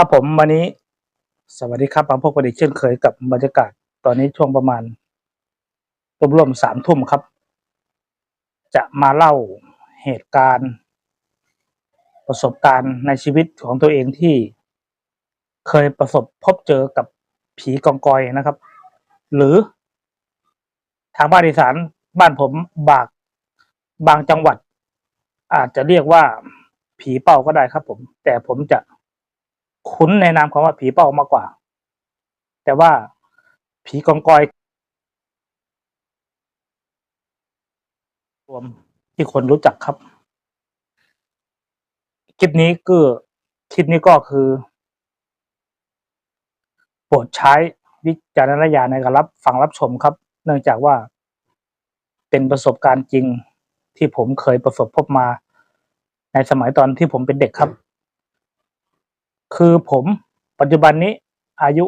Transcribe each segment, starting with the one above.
ครับผมวันนี้ สวัสดีครับมาพบกันอีกเช่นเคยกับบรรยากาศตอนนี้ช่วงประมาณร่วมๆสามทุ่มครับ จะมาเล่าเหตุการณ์ ประสบการณ์ในชีวิตของตัวเองที่เคยประสบพบเจอกับผีกองกอยนะครับ หรือ ทางบ้านอีสานบ้านผมบากบางจังหวัด อาจจะเรียกว่าผีเป้าก็ได้ครับผม แต่ผมจะ คุ้นในนามของว่าผีเป้ามากกว่า แต่ว่าผีกองกอยรวมที่คนรู้จักครับ คลิปนี้ก็คลิปนี้ก็คือ โปรดใช้วิจารณญาณในการรับฟังรับชมครับ เนื่องจากว่าเป็นประสบการณ์จริงที่ผมเคยประสบพบมา ในสมัยตอนที่ผมเป็นเด็กครับ คือผมปัจจุบันนี้อายุ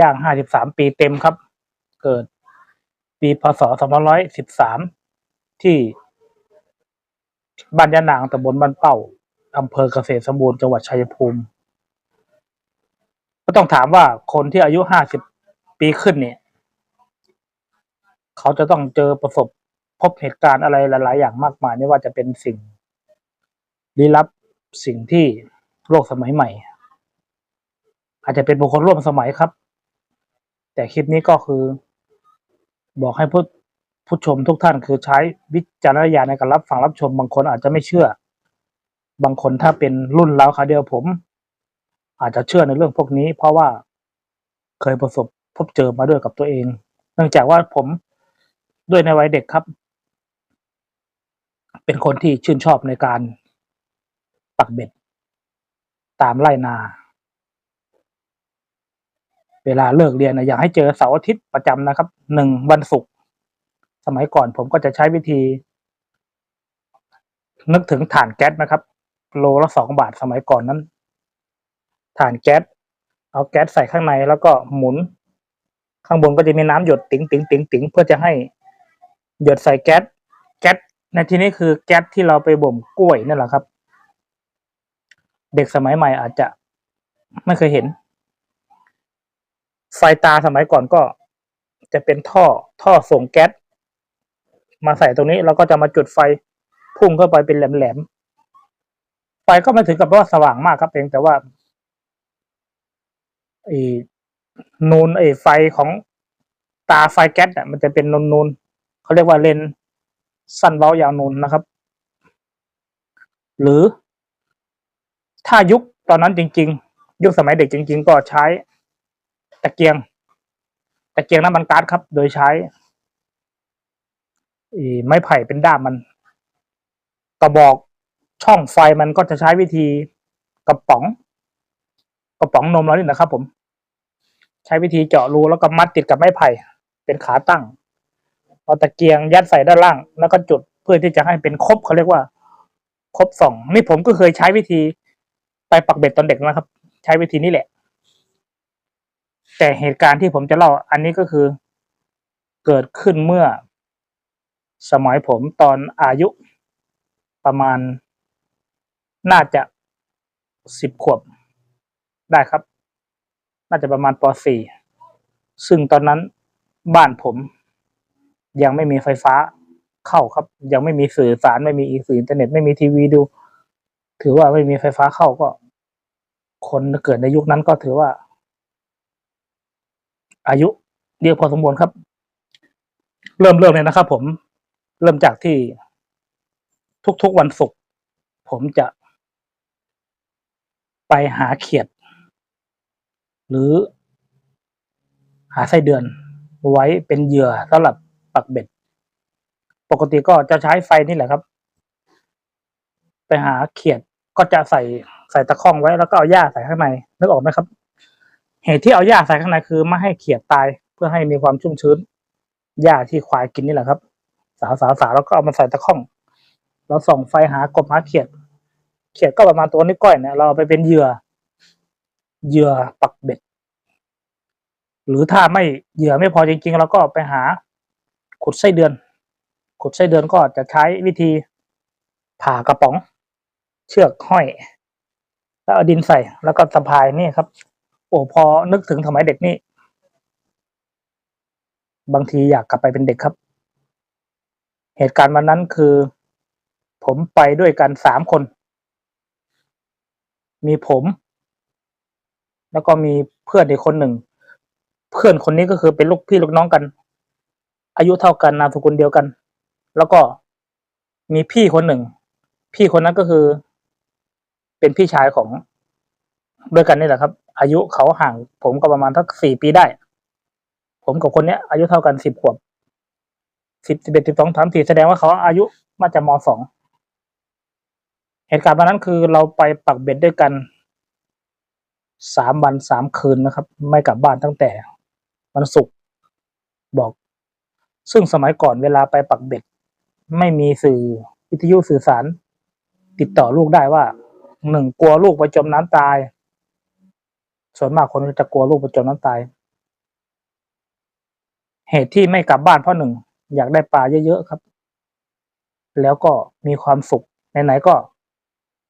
ย่างห้าสิบสามปีเต็มครับ เกิดปีพศสองร้อยสิบสามที่บ้านยะนางตำบลบ้านเป้าอำเภอเกษตรสมบูรณ์จังหวัดชัยภูมิ ก็ต้องถามว่าคนที่อายุห้าสิบปีขึ้นเนี่ย เขาจะต้องเจอประสบพบเหตุการณ์อะไรหลาย ๆ อย่างมากมายไม่ว่าจะเป็นสิ่งลี้ลับสิ่งที่ โลกสมัยใหม่ อาจจะเป็นบุคคลร่วมสมัยครับ แต่คลิปนี้ก็คือ บอกให้ผู้ผู้ชมทุกท่านคือใช้วิจารณญาณในการรับฟังรับชม บางคนอาจจะไม่เชื่อ บางคนถ้าเป็นรุ่นเราคาเดียวผม อาจจะเชื่อในเรื่องพวกนี้ เพราะว่าเคยประสบพบเจอมาด้วยกับตัวเอง เนื่องจากว่าผมด้วยในวัยเด็กครับ เป็นคนที่ชื่นชอบในการปักเบ็ด ตามไร่นา เวลาเลิกเรียนนะอยากให้เจอเสาร์อาทิตย์ประจำนะครับหนึ่งวันศุกร์สมัยก่อนผมก็จะใช้วิธี นึกถึงถ่านแก๊สนะครับ โลละสองบาทสมัยก่อนนั้นถ่านแก๊สเอาแก๊สใส่ข้างในแล้วก็หมุน ข้างบนก็จะมีน้ำหยดติ๋งติ๋งติ๋งติ๋งเพื่อจะให้หยดใส่แก๊สแก๊สในที่นี้คือแก๊สที่เราไปบ่มกล้วยนั่นแหละครับ เด็กสมัยใหม่อาจจะไม่เคยเห็น ไฟตาสมัยก่อนก็จะเป็นท่อท่อส่งแก๊สมาใส่ตรงนี้แล้วก็จะมาจุดไฟพุ่งเข้าไปเป็นแหลมๆไฟก็ไม่ถึงกับว่าสว่างมากครับเพียงแต่ว่าไอ้นูนไอ้ไฟของตาไฟแก๊สอะมันจะเป็นนูนนูนๆเขาเรียกว่าเลนส์สั้นเว้ายาวนูนนะครับ หรือ ถ้ายุคตอนนั้นจริง ๆ ยุคสมัยเด็กจริง ๆ ก็ใช้ตะเกียง ตะเกียงน้ำมันก๊าซครับ โดยใช้ไม้ไผ่เป็นด้ามมัน กระบอกช่องไฟมันก็จะใช้วิธีกระป๋อง กระป๋องนมเรานี่นะครับผม ใช้วิธีเจาะรูแล้วก็มัดติดกับไม้ไผ่ เป็นขาตั้งเอาตะเกียงยัดใส่ด้านล่าง แล้วก็จุดเพื่อที่จะให้เป็นครบเขาเรียกว่าครบสอง นี่ผมก็เคยใช้วิธี ไปปักเบ็ดตอนเด็กนะครับ ใช้วิธีนี้แหละ แต่เหตุการณ์ที่ผมจะเล่า อันนี้ก็คือเกิดขึ้นเมื่อ สมัยผมตอนอายุประมาณ น่าจะสิบขวบได้ครับ น่าจะประมาณป .4 ซึ่งตอนนั้นบ้านผม ยังไม่มีไฟฟ้าเข้าครับ ยังไม่มีสื่อสารไม่มีสื่ออินเทอร์เน็ตไม่มีทีวีดู ถือว่าไม่มีไฟฟ้าเข้าก็ คนเกิดในยุคนั้นก็ถือว่า อายุเยอะพอสมควรครับ เริ่มเริ่มเลยนะครับ ผมเริ่มจากที่ทุกๆวันศุกร์ผมจะไปหาเขียด หรือหาไส้เดือนไว้เป็นเหยื่อสำหรับปักเบ็ด ปกติก็จะใช้ไฟนี่แหละครับ ไปหาเขียด ก็จะใส่ใส่ตะข้องไว้แล้วก็เอาหญ้าใส่ข้างในนึกออกไหมครับ เหตุที่เอาหญ้าใส่ข้างในคือไม่ให้เขียดตายเพื่อให้มีความชุ่มชื้นหญ้าที่ควายกินนี่แหละครับ สาวสาวสาวแล้วก็เอามาใส่ตะข้องเราส่องไฟหากบหาเขียด เขียดก็ประมาณตัวนิ้วก้อยเนี่ยเราเอาไปเป็นเหยื่อเหยื่อปักเบ็ด หรือถ้าไม่เหยื่อไม่พอจริงๆเราก็ไปหาขุดไส้เดือน ขุดไส้เดือนก็จะใช้วิธีผ่ากระป๋อง เชือกห้อย แล้วเอาดินใส่แล้วก็สะพายนี่ครับ โอ้พอนึกถึงสมัยเด็กนี่ บางทีอยากกลับไปเป็นเด็กครับ เหตุการณ์วันนั้นคือ ผมไปด้วยกันสามคน มีผม แล้วก็มีเพื่อนอีกคนหนึ่ง เพื่อนคนนี้ก็คือเป็นลูกพี่ลูกน้องกัน อายุเท่ากันนามสกุลเดียวกัน แล้วก็มีพี่คนหนึ่ง พี่คนนั้นก็คือ เป็นพี่ชายของด้วยกันนี่แหละครับ อายุเขาห่าง ผมก็ประมาณทักสี่ปีได้ ผมกับคนเนี้ย อายุเท่ากันสิบขวบสิบสิบเอ็ดสิบสองสามสี่แสดงว่าเขาอายุมาจะมสองเหตุการณ์วันนั้นคือเราไปปักเบ็ดด้วยกันสามวันสามคืนนะครับ ไม่กลับบ้านตั้งแต่วันศุกร์บอก ซึ่งสมัยก่อนเวลาไปปักเบ็ด ไม่มีสื่อวิทยุสื่อสาร ติดต่อลูกได้ว่า หนึ่งกลัวลูกไปจมน้ำตาย ส่วนมากคนจะกลัวลูกไปจมน้ำตาย เหตุที่ไม่กลับบ้านเพราะหนึ่งอยากได้ปลาเยอะๆครับ แล้วก็มีความสุขไหนๆก็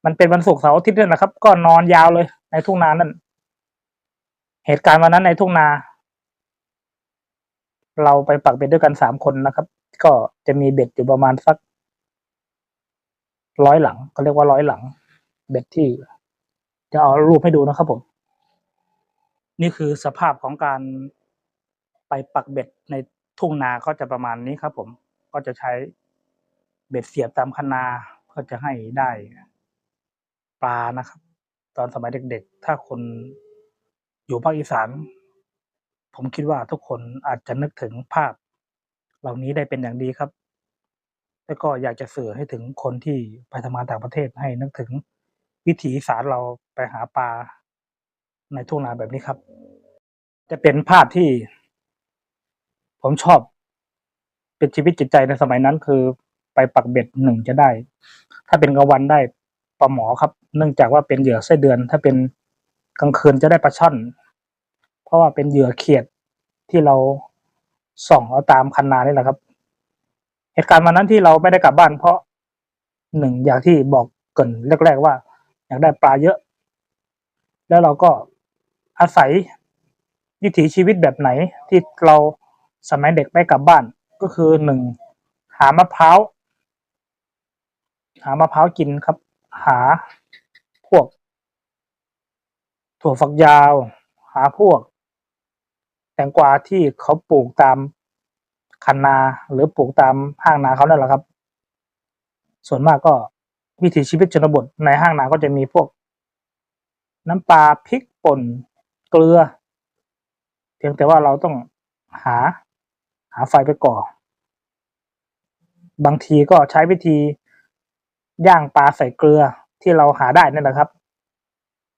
มันเป็นวันศุกร์เสาร์อาทิตย์ด้วยนะครับ ก็นอนยาวเลย ในทุ่งนานั่น เหตุการณ์วันนั้นในทุ่งนา เราไปปักเบ็ดด้วยกันสามคนนะครับ ก็จะมีเบ็ดอยู่ประมาณสักร้อยหลังก็เรียกว่าร้อยหลัง เบ็ดที่ จะเอารูปให้ดูนะครับผม นี่คือสภาพของการไปปักเบ็ดในทุ่งนาก็จะประมาณนี้ครับ ผมก็จะใช้เบ็ดเสียบตามคันนาเพื่อจะให้ได้ปลานะครับ ตอนสมัยเด็กๆ ถ้าคนอยู่ภาคอีสานผมคิดว่าทุกคนอาจจะนึกถึงภาพ เหล่านี้ได้เป็นอย่างดีครับ แล้วก็อยากจะสื่อให้ถึงคนที่ไปทำงานต่างประเทศให้นึกถึง วิถีสานเราไปหาปลาในทุ่งนาแบบนี้ครับ จะเป็นภาพที่ ผมชอบ เป็นชีวิตจิตใจในสมัยนั้น คือไปปักเบ็ดหนึ่งจะได้ ถ้าเป็นกลางวันได้ปลาหมอครับ เนื่องจากว่าเป็นเหยื่อไส้เดือน ถ้าเป็นกลางคืนจะได้ปลาช่อน เพราะว่าเป็นเหยื่อเขียดที่เราส่องเอาตามคันนานี่แหละครับ เหตุการณ์วันนั้นที่เราไม่ได้กลับบ้านเพราะหนึ่งอย่างที่บอกเกินแรกๆว่า อยากได้ปลาเยอะ แล้วเราก็อาศัยวิถีชีวิตแบบไหนที่เราสมัยเด็กไม่กลับบ้านก็คือหนึ่งหามะพร้าวหามะพร้าวกินครับ หาพวก ถั่วฝักยาว หาพวก แตงกวาที่เขาปลูกตามคันนาหรือปลูกตามห้างนาเขานั่นแหละครับ ส่วนมากก็ วิถีชีวิตชนบทในห้างนาก็จะมีพวก น้ำปลาพริกป่นเกลือ เพียงแต่ว่าเราต้องหาหาไฟไปก่อ บางทีก็ใช้วิธีย่างปลาใส่เกลือที่เราหาได้นั่นแหละครับ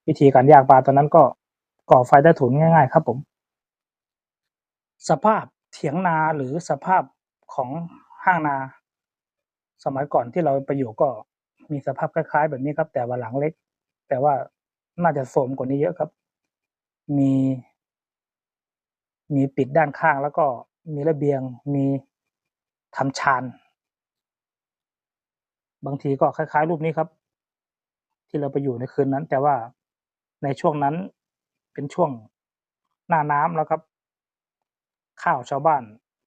วิธีการย่างปลาตอนนั้นก็ก่อไฟใต้ถุนง่าย ๆ ครับผม สภาพเถียงนาหรือสภาพของห้างนา สมัยก่อนที่เราไปอยู่ก็ มีสภาพคล้ายๆ แบบนี้ครับ แต่ว่าหลังเล็ก แต่ว่าน่าจะโสมกว่านี้เยอะครับ มี มีปิดด้านข้างแล้วก็มีระเบียง มีทำชานบางทีก็คล้าย ๆ รูปนี้ครับ ที่เราไปอยู่ในคืนนั้น แต่ว่าในช่วงนั้นเป็นช่วงหน้าน้ำแล้วครับ ข้าวชาวบ้าน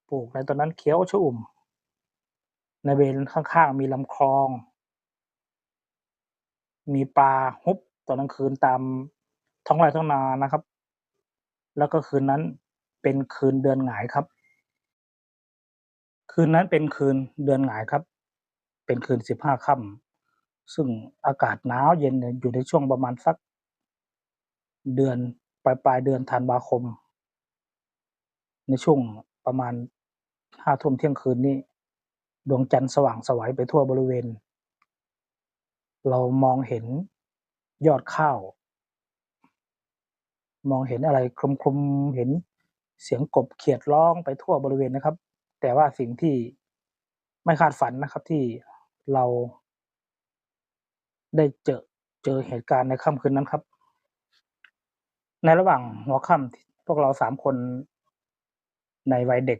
ปลูกในตอนนั้นเขียวชอุ่ม ในบริเวณข้างๆมีลำคลอง มีปลาฮุบตอนกลางคืนตามท้องไร่ท้องนานะครับ แล้วก็คืนนั้นเป็นคืนเดือนหงายครับ คืนนั้นเป็นคืนเดือนหงายครับ เป็นคืนสิบห้าค่ำซึ่งอากาศหนาวเย็นอยู่ในช่วงประมาณสัก เดือนปลายปลายเดือนธันวาคม ในช่วงประมาณห้าทุ่มเที่ยงคืนนี้ ดวงจันทร์สว่างสวัยไปทั่วบริเวณ เรามองเห็นยอดข้าว มองเห็นอะไรคลุมๆเห็นเสียงกบเขียดร้องไปทั่วบริเวณนะครับ แต่ว่าสิ่งที่ไม่คาดฝันนะครับที่เราได้เจอเจอเหตุการณ์ในค่ำคืนนั้นครับ ในระหว่างหัวค่ำพวกเราสามคนในวัยเด็ก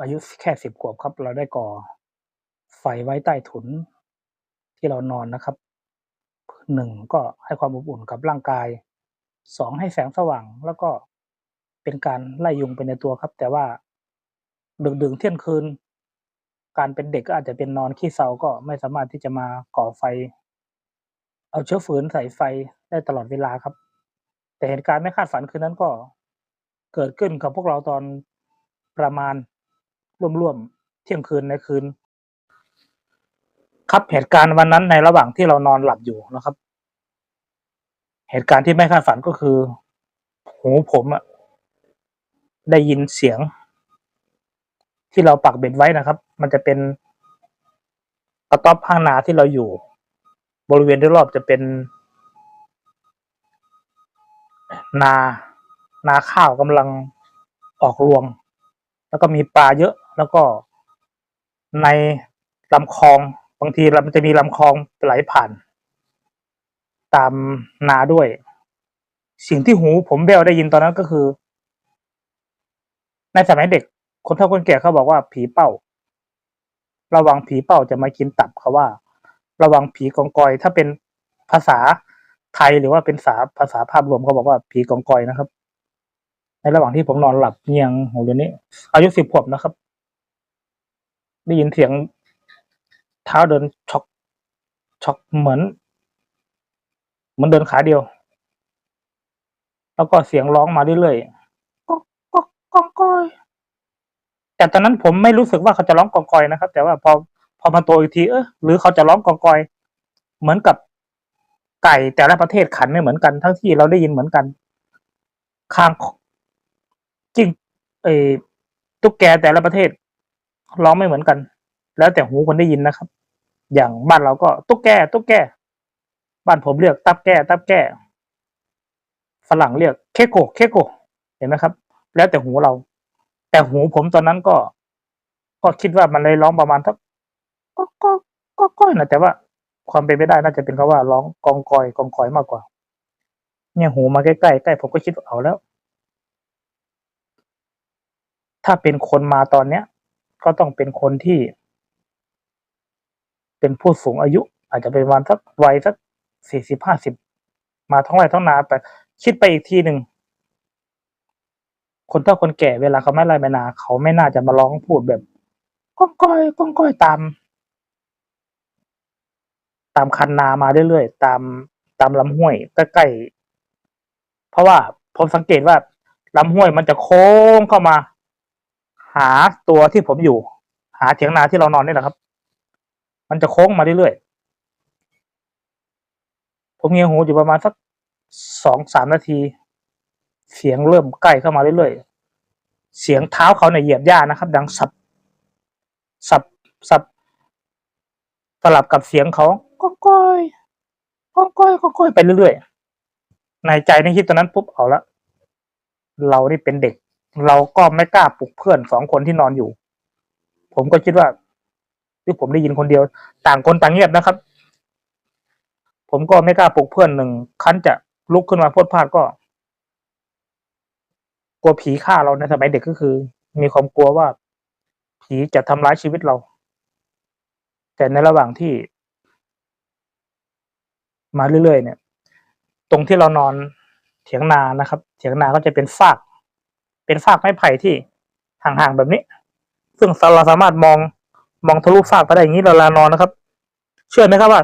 อายุแค่สิบขวบครับ เราได้ก่อไฟไว้ใต้ถุนที่เรานอนนะครับ หนึ่งก็ให้ความอบอุ่นกับร่างกายสองให้แสงสว่างแล้วก็เป็นการไล่ยุงไปในตัวครับ แต่ว่าดึกดึงเที่ยงคืน การเป็นเด็กก็อาจจะเป็นนอนขี้เศร้าก็ไม่สามารถที่จะมาก่อไฟ เอาเชื้อฝืนใส่ไฟได้ตลอดเวลาครับ แต่เหตุการณ์ไม่คาดฝันคืนนั้นก็เกิดขึ้นกับพวกเราตอนประมาณร่วมๆเที่ยงคืนในคืน ครับเหตุการณ์วันนั้นในระหว่างที่เรานอนหลับอยู่นะครับ เหตุการณ์ที่ไม่คาดฝันก็คือ หูผมอะได้ยินเสียง ที่เราปักเบ็ดไว้นะครับ มันจะเป็นกระต๊อบข้างนาที่เราอยู่ บริเวณโดยรอบจะเป็น นานาข้าวกำลังออกรวง แล้วก็มีปลาเยอะ แล้วก็ในลำคลอง บางทีมันจะมีลำคลองไหลผ่าน ตามนาด้วย สิ่งที่หูผมแววได้ยินตอนนั้นก็คือ ในสมัยเด็ก คนเฒ่าคนแก่เขาบอกว่าผีเป้า ระวังผีเป้าจะมากินตับเขาว่า ระวังผีกองกอย ถ้าเป็นภาษาไทยหรือว่าเป็นภาษาภาษาภาพรวมเขาบอกว่าผีกองกอยนะครับ ในระหว่างที่ผมนอนหลับเงียงหูเดี๋ยวนี้ อายุสิบขวบนะครับ ได้ยินเสียง เท้าเดินช็อกช็อกเหมือนเหมือนเดินขาเดียว แล้วก็เสียงร้องมาเรื่อยๆก๊อกก๊อกก๊อกก้อยแต่ตอนนั้นผมไม่รู้สึกว่าเขาจะร้องกองกอยนะครับ แต่ว่าพอพอมาโตอีกทีเออหรือเขาจะร้องกองกอย เหมือนกับไก่แต่ละประเทศขันไม่เหมือนกัน ทั้งที่เราได้ยินเหมือนกันข้างจริงเออตุ๊กแกแต่ละประเทศร้องไม่เหมือนกัน แล้วแต่หูคนได้ยินนะครับ อย่างบ้านเราก็ตุ๊กแกตุ๊กแกบ้านผมเรียกตับแก้ตับแก้ฝรั่งเรียกเคโกเคโกเห็นไหมครับ แล้วแต่หูเรา แต่หูผมตอนนั้นก็ ก็คิดว่ามันเลยร้องประมาณทักก็ก็ก็ก้อยนะแต่ว่าความเป็นไปได้น่าจะเป็นคำว่าร้องกองกอยกองกอยมากกว่า เนี่ยหูมาใกล้ๆใกล้ผมก็คิดว่าเอาแล้ว ถ้าเป็นคนมาตอนเนี้ย ก็ต้องเป็นคนที่ เป็นผู้สูงอายุ อาจจะเป็นวันสักวัยสักสี่สิบห้าสิบมาท้องไร่ท้องนาแต่คิดไปอีกทีหนึ่งคนเฒ่าคนแก่เวลาเขาไม่ไล่ไม่นา เขาไม่น่าจะมาร้องพูดแบบก้องก้อยก้องก้อยตาม ตามคันนามาเรื่อยๆตามตามลำห้วยใกล้ๆเพราะว่าผมสังเกตว่าลำห้วยมันจะโค้งเข้ามา หาตัวที่ผมอยู่ หาเถียงนาที่เรานอนนี่แหละครับ มันจะโค้งมาเรื่อยๆ ผมเงียหูอยู่ประมาณสักสองสามนาที เสียงเริ่มใกล้เข้ามาเรื่อยๆ เสียงเท้าเขาเนี่ยเหยียบหญ้านะครับ ดังสับ สับ สับ สลับกับเสียงเขาก้องก้อยก้องก้อยก้องก้อยไปเรื่อยๆ ในใจในคิดตอนนั้นปุ๊บเอาละ เรานี่เป็นเด็ก เราก็ไม่กล้าปลุกเพื่อนสองคนที่นอนอยู่ ผมก็คิดว่า ที่ผมได้ยินคนเดียว ต่างคนต่างเงียบนะครับ ผมก็ไม่กล้าปลุกเพื่อนหนึ่งคันจะลุกขึ้นมาพูดพลาดก็ กลัวผีฆ่าเราในสมัยเด็กก็คือ มีความกลัวว่า ผีจะทำร้ายชีวิตเรา แต่ในระหว่างที่ มาเรื่อยๆเนี่ย ตรงที่เรานอนเถียงนานะครับ เถียงนาก็จะเป็นฟาก เป็นฟากไม้ไผ่ที่ห่างๆแบบนี้ ซึ่งเราสามารถมอง มองทะลุฟากไปได้อย่างนี้เราลานอนนะครับ เชื่อไหมครับว่า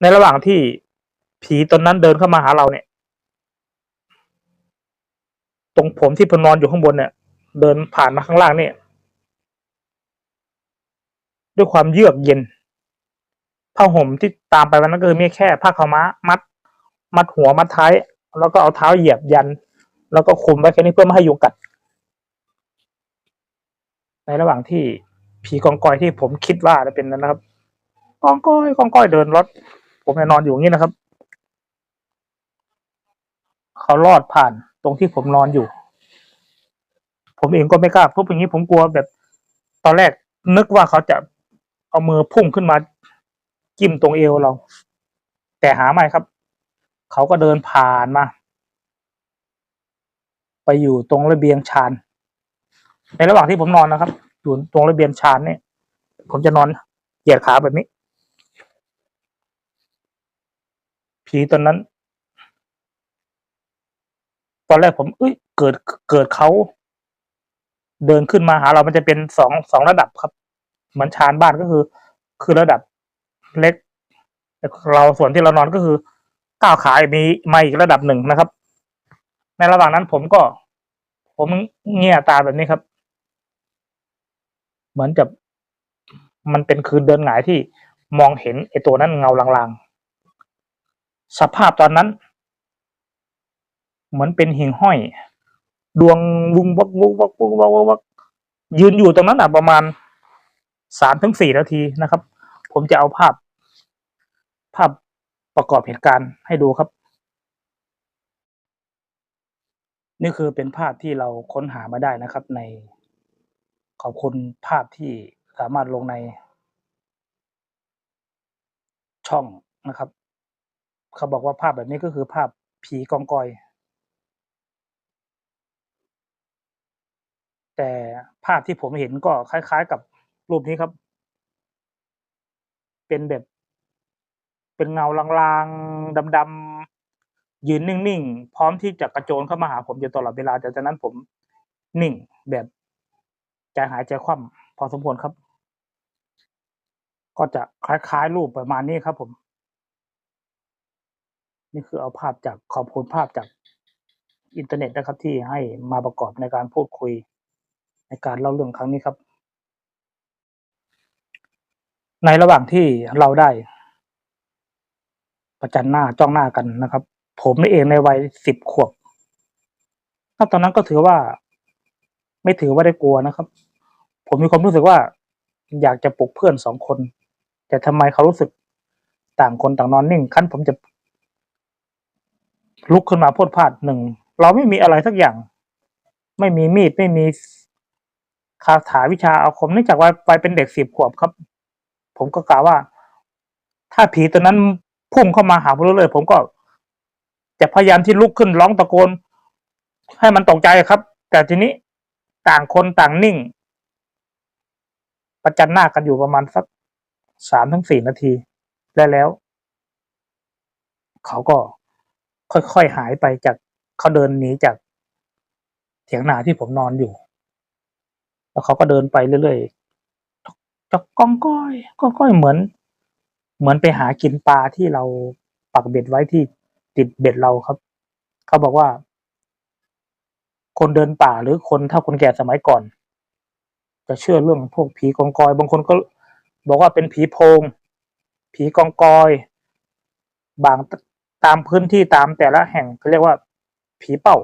ในระหว่างที่ผีตนนั้นเดินเข้ามาหาเราเนี่ย ตรงผมที่ผมนอนอยู่ข้างบนเนี่ย เดินผ่านมาข้างล่างเนี่ย ด้วยความเยือกเย็นผ้าห่มที่ตามไปวันนั้นก็คือมีแค่ผ้าขาวม้ามัด มัดหัวมัดท้าย แล้วก็เอาเท้าเหยียบยัน แล้วก็คุมไว้แค่นี้เพื่อไม่ให้ยุงกัด ในระหว่างที่ ผีกองกอยที่ผมคิดว่าจะเป็นนั้นนะครับ กองก้อยกองก้อยเดินรถ ผมเนี่ยนอนอยู่อย่างนี้นะครับ เขาลอดผ่านตรงที่ผมนอนอยู่ ผมเองก็ไม่กล้าทุบอย่างนี้ผมกลัวแบบ ตอนแรกนึกว่าเขาจะเอามือพุ่งขึ้นมาจิ้มตรงเอวเรา แต่หาไม่ครับ เขาก็เดินผ่านมา ไปอยู่ตรงระเบียงชานในระหว่างที่ผมนอนนะครับ อยู่ตรงระเบียงชานเนี่ย ผมจะนอนเหยียดขาแบบนี้ ผีตอนนั้น ตอนแรกผม เอ้ย เกิดเกิดเขาเดินขึ้นมาหาเรามันจะเป็นสองสองระดับครับ เหมือนชานบ้านก็คือ คือระดับเล็ก เราส่วนที่เรานอนก็คือก้าวขามีมาอีกระดับหนึ่งนะครับ ในระหว่างนั้นผมก็ ผมเงี่ยตาแบบนี้ครับ เหมือนจะมันเป็นคืนเดินหงายที่มองเห็นไอ้ตัวนั้นเงาลางๆ สภาพตอนนั้น เหมือนเป็นหิ่งห้อย ดวงวุงวักวุกวักวุกวักวักวักยืนอยู่ตรงนั้นอะประมาณสามถึงสี่นาทีนะครับ ผมจะเอาภาพ ภาพประกอบเหตุการณ์ให้ดูครับ นี่คือเป็นภาพที่เราค้นหามาได้นะครับใน ขอบคุณภาพที่สามารถลงในช่องนะครับ เขาบอกว่าภาพแบบนี้ก็คือภาพผีกองกอย แต่ภาพที่ผมเห็นก็คล้าย ๆ กับรูปนี้ครับ เป็นแบบ เป็นเงาลางๆดำๆยืนนิ่งๆ พร้อมที่จะกระโจนเข้ามาหาผมอยู่ตลอดเวลาแต่จากนั้นผมนิ่งแบบ ใจหายใจคว่ำพอสมควรครับ ก็จะคล้ายๆ รูปประมาณนี้ครับผม นี่คือเอาภาพจากขอบคุณภาพจากอินเทอร์เน็ตนะครับ ที่ให้มาประกอบในการพูดคุยในการเล่าเรื่องครั้งนี้ครับ ในระหว่างที่เราได้ ประจันหน้าจ้องหน้ากันนะครับ ผมนี่เองในวัยสิบขวบตอนนั้นก็ถือว่า ไม่ถือว่าได้กลัวนะครับ ผมมีความรู้สึกว่า อยากจะปลุกเพื่อนสองคน แต่ทำไมเขารู้สึกต่างคนต่างนอนนิ่งขั้นผมจะลุกขึ้นมาพูดพลาดหนึ่งเราไม่มีอะไรสักอย่าง ไม่มีมีดไม่มีคาถาวิชาอาคมเนื่องจากว่าไปเป็นเด็กสิบขวบครับ ผมก็กล่าวว่า ถ้าผีตัวนั้นพุ่งเข้ามาหาผมเลย ผมก็จะพยายามที่ลุกขึ้นร้องตะโกน ให้มันตกใจครับ แต่ทีนี้ ต่างคนต่างนิ่ง ประจันหน้ากันอยู่ประมาณสักสามถึงสี่นาที แล้วแล้ว เขาก็ค่อยๆหายไปจากเขาเดินหนีจากเถียงนาที่ผมนอนอยู่ แล้วเขาก็เดินไปเรื่อยๆจอกก้องก้อยก้องก้อยเหมือน เหมือนไปหากินปลาที่เราปักเบ็ดไว้ที่ติดเบ็ดเราครับ เขาบอกว่า คนเดินป่าหรือคนเท่าคนแก่สมัยก่อน จะเชื่อเรื่องพวกผีกองกอย บางคนก็บอกว่าเป็นผีโพง ผีกองกอย บางตามพื้นที่ตามแต่ละแห่งเขาเรียกว่าผีเป้า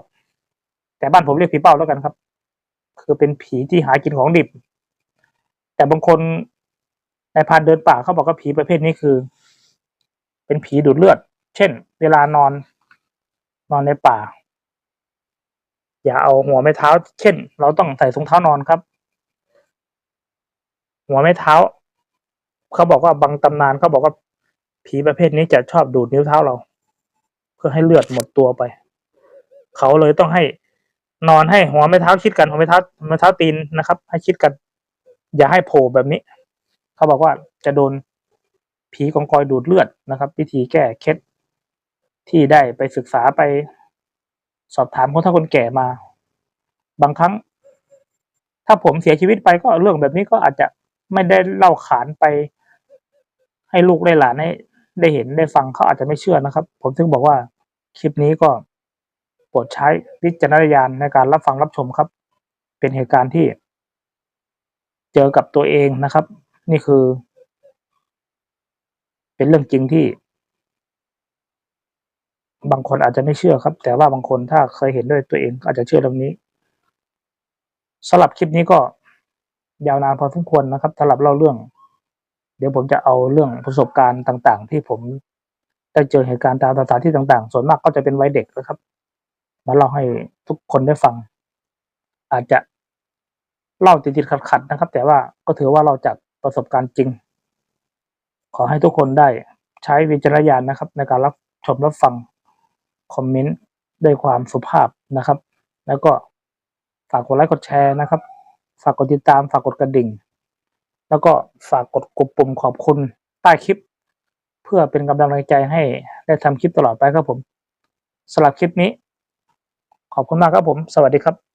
แต่บ้านผมเรียกผีเป้าแล้วกันครับ คือเป็นผีที่หากินของดิบ แต่บางคนในพานเดินป่าเขาบอกว่าผีประเภทนี้คือ เป็นผีดูดเลือด เช่น เวลานอนนอนในป่า อย่าเอาหัวไม้เท้า เช่น เราต้องใส่รองเท้านอนครับ หัวไม้เท้า เขาบอกว่าบางตำนานเขาบอกว่าผีประเภทนี้จะชอบดูดนิ้วเท้าเรา เพื่อให้เลือดหมดตัวไป เขาเลยต้องให้นอนให้หัวไม้เท้าชิดกันหัวไม้เท้าไม้เท้าตีนนะครับ ให้ชิดกัน อย่าให้โผล่แบบนี้ เขาบอกว่าจะโดนผีกองกอยดูดเลือดนะครับ วิธีแก้เคล็ดที่ได้ไปศึกษาไป สอบถามคนเฒ่าคนแก่มา บางครั้ง ถ้าผมเสียชีวิตไปก็เรื่องแบบนี้ก็อาจจะไม่ได้เล่าขานไป ให้ลูกได้หลานให้ได้เห็นได้ฟังเขาอาจจะไม่เชื่อนะครับ ผมถึงบอกว่าคลิปนี้ก็โปรดใช้วิจารณญาณในการรับฟังรับชมครับ เป็นเหตุการณ์ที่ เจอกับตัวเองนะครับ นี่คือ เป็นเรื่องจริงที่ บางคนอาจจะไม่เชื่อครับ แต่ว่าบางคนถ้าเคยเห็นด้วยตัวเองอาจจะเชื่อเรื่องนี้สำหรับคลิปนี้ก็ยาวนานพอสมควรนะครับสำหรับเล่าเรื่อง เดี๋ยวผมจะเอาเรื่องประสบการณ์ต่างๆ ที่ผมได้เจอเหตุการณ์ตามสถานที่ต่างๆ ส่วนมากก็จะเป็นวัยเด็กนะครับ มาเล่าให้ทุกคนได้ฟัง อาจจะเล่าติดๆขัดๆนะครับ แต่ว่าก็ถือว่าเราจากประสบการณ์จริง ขอให้ทุกคนได้ใช้วิจารณญาณนะครับ ในการรับชมรับฟัง คอมเมนต์ด้วยความสุภาพนะครับ แล้วก็ฝากกดไลค์กดแชร์นะครับ ฝากกดติดตามฝากกดกระดิ่ง แล้วก็ฝากกดกดปุ่มขอบคุณใต้คลิป เพื่อเป็นกำลังใจให้ได้ทำคลิปตลอดไปครับผมสำหรับคลิปนี้ ขอบคุณมากครับผม สวัสดีครับ